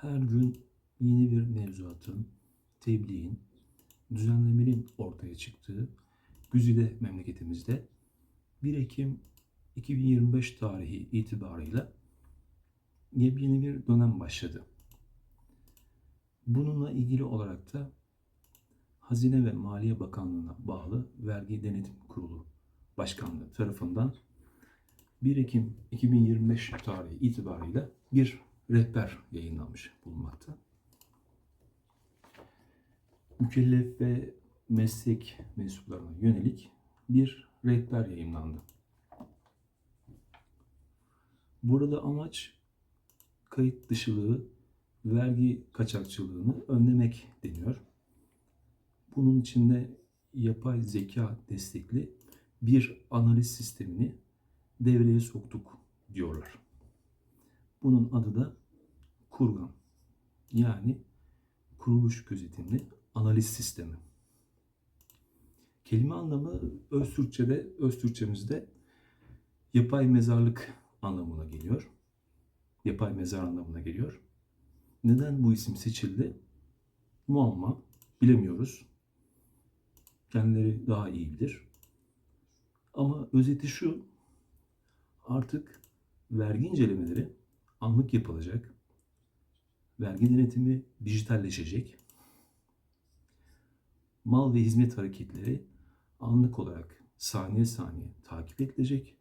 her gün yeni bir mevzuatın, tebliğin, düzenlemenin ortaya çıktığı güzide memleketimizde 1 Ekim 2025 tarihi itibarıyla yepyeni bir dönem başladı. Bununla ilgili olarak da Hazine ve Maliye Bakanlığı'na bağlı Vergi Denetim Kurulu Başkanlığı tarafından 1 Ekim 2025 tarihi itibarıyla bir rehber yayınlanmış bulunmakta. Mükellef ve meslek mensuplarına yönelik bir rehber yayınlandı. Burada amaç kayıt dışılığı, vergi kaçakçılığını önlemek deniyor. Bunun içinde yapay zeka destekli bir analiz sistemini devreye soktuk diyorlar. Bunun adı da kurgan. Yani kuruluş gözetimli analiz sistemi. Kelime anlamı öz Türkçe'de, öz Türkçemizde yapay mezarlık anlamına geliyor. Yapay mezar anlamına geliyor. Neden bu isim seçildi? Muamma. Bilemiyoruz. Kendileri daha iyi bilir. Ama özeti şu. Artık vergi incelemeleri anlık yapılacak. Vergi denetimi dijitalleşecek. Mal ve hizmet hareketleri anlık olarak saniye saniye takip edilecek.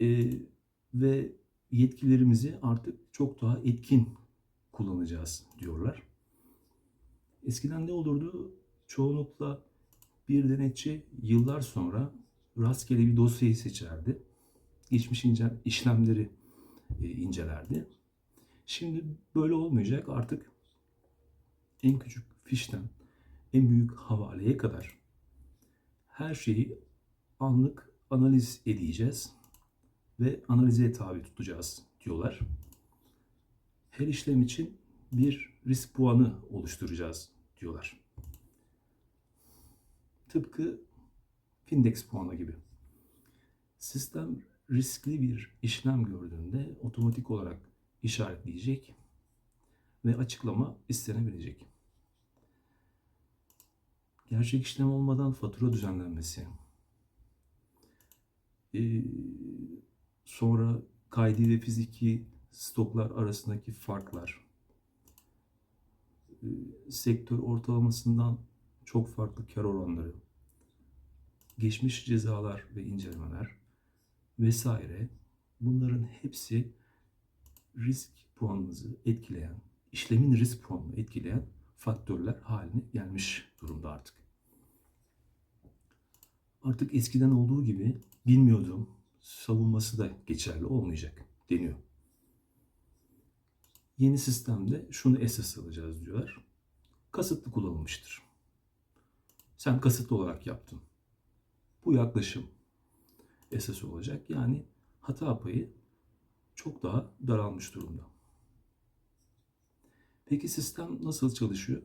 Ee, ve yetkilerimizi artık çok daha etkin kullanacağız diyorlar. Eskiden ne olurdu? Çoğunlukla bir denetçi yıllar sonra rastgele bir dosyayı seçerdi. Geçmiş işlemleri e, incelerdi. Şimdi böyle olmayacak. Artık en küçük fişten en büyük havaleye kadar her şeyi anlık analiz edeceğiz ve analize tabi tutacağız diyorlar. Her işlem için bir risk puanı oluşturacağız diyorlar. Tıpkı Findex puanı gibi. Sistem riskli bir işlem gördüğünde otomatik olarak işaretleyecek ve açıklama istenebilecek. Gerçek işlem olmadan fatura düzenlenmesi, ee, sonra kaydi ve fiziki stoklar arasındaki farklar, ee, sektör ortalamasından çok farklı kar oranları, geçmiş cezalar ve incelemeler vesaire bunların hepsi risk puanınızı etkileyen, işlemin risk puanını etkileyen faktörler haline gelmiş durumda artık. Artık eskiden olduğu gibi bilmiyordum savunması da geçerli olmayacak deniyor. Yeni sistemde şunu esas alacağız diyorlar. Kasıtlı kullanılmıştır. Sen kasıtlı olarak yaptın. Bu yaklaşım esas olacak. Yani hata payı çok daha daralmış durumda. Peki sistem nasıl çalışıyor?